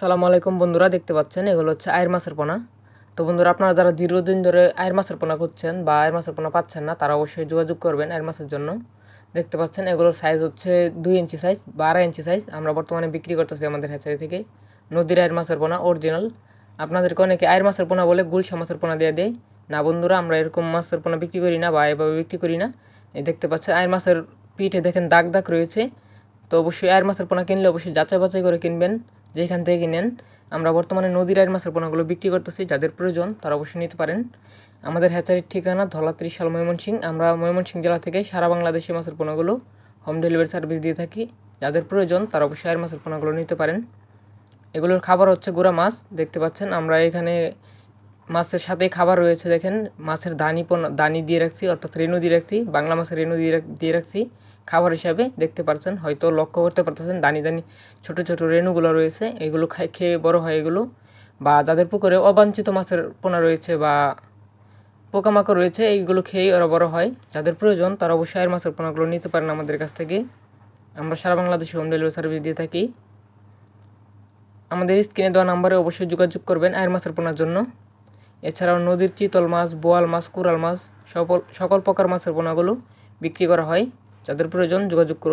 সালামু আলাইকুম বন্ধুরা, দেখতে পাচ্ছেন, এগুলো হচ্ছে আয়ের মাছের পোনা। তো বন্ধুরা, আপনারা যারা দীর্ঘদিন ধরে আয়ের মাছের পোনা করছেন বা আয়ের মাছের পোনা পাচ্ছেন না, তারা অবশ্যই যোগাযোগ করবেন আয়ের মাছের জন্য। দেখতে পাচ্ছেন, এগুলোর সাইজ হচ্ছে দুই ইঞ্চি সাইজ বা আড়াই ইঞ্চি সাইজ আমরা বর্তমানে বিক্রি করতেছি আমাদের হ্যাচারি থেকে নদীর আয়ের মাছের পোনা অরিজিনাল আপনাদেরকে অনেকে আয়ের মাছের পোনা বলে গুলশা মাছের পোনা দিয়ে দেয়। না বন্ধুরা, আমরা এরকম মাছের পোনা বিক্রি করি না বা এভাবে বিক্রি করি না। এই দেখতে পাচ্ছেন, আয়ের মাছের পিঠে দেখেন দাগ দাগ রয়েছে। তো অবশ্যই আয়ের মাছের পোনা কিনলে অবশ্যই যাচাই বাছাই করে কিনবেন। যেখান থেকে নেন, আমরা বর্তমানে নদীর আয়ের মাছের পোনাগুলো বিক্রি করতেছি, যাদের প্রয়োজন তারা অবশ্যই নিতে পারেন। আমাদের হ্যাচারির ঠিকানা ধলাত্রি সাল ময়মনসিং। আমরা ময়মনসিং জেলা থেকে সারা বাংলাদেশে মাছের পোনাগুলো হোম ডেলিভারি সার্ভিস দিয়ে থাকি। যাদের প্রয়োজন তারা অবশ্যই আয়ের মাছের পোনাগুলো নিতে পারেন। এগুলোর খাবার হচ্ছে গোড়া মাছ। দেখতে পাচ্ছেন, আমরা এখানে মাছের সাথে খাবার রয়েছে, দেখেন। মাছের দানি দানি দিয়ে রাখছি, অর্থাৎ রেণু দিয়ে রাখছি, বাংলা মাছের রেণু দিয়ে দিয়ে রাখছি। খাবার হিসাবে দেখতে পারছেন, হয়তো লক্ষ্য করতে পারতেছেন, দানি দানি ছোট ছোট রেণুগুলো রয়েছে, এগুলো খাই খেয়ে বড় হয় এগুলো। বা যাদের পুকুরে অবাঞ্ছিত মাছের পোনা রয়েছে বা পোকামাকড় রয়েছে, এইগুলো খেয়েই ওরা বড় হয়। যাদের প্রয়োজন, তারা অবশ্যই আয়ের মাছের পোনাগুলো নিতে পারেন আমাদের কাছ থেকে। আমরা সারা বাংলাদেশে হোম ডেলিভারি সার্ভিস দিয়ে থাকি। আমাদের স্ক্রিনে দেওয়া নাম্বারে অবশ্যই যোগাযোগ করবেন আয়ের মাছের পোনার জন্য। এছাড়াও নদীর চিতল মাছ, বোয়াল মাছ কোরাল মাছ, সকল সকল প্রকার মাছের পোনাগুলো বিক্রি করা হয়। যাদের প্রয়োজন যোগাযোগ করুন।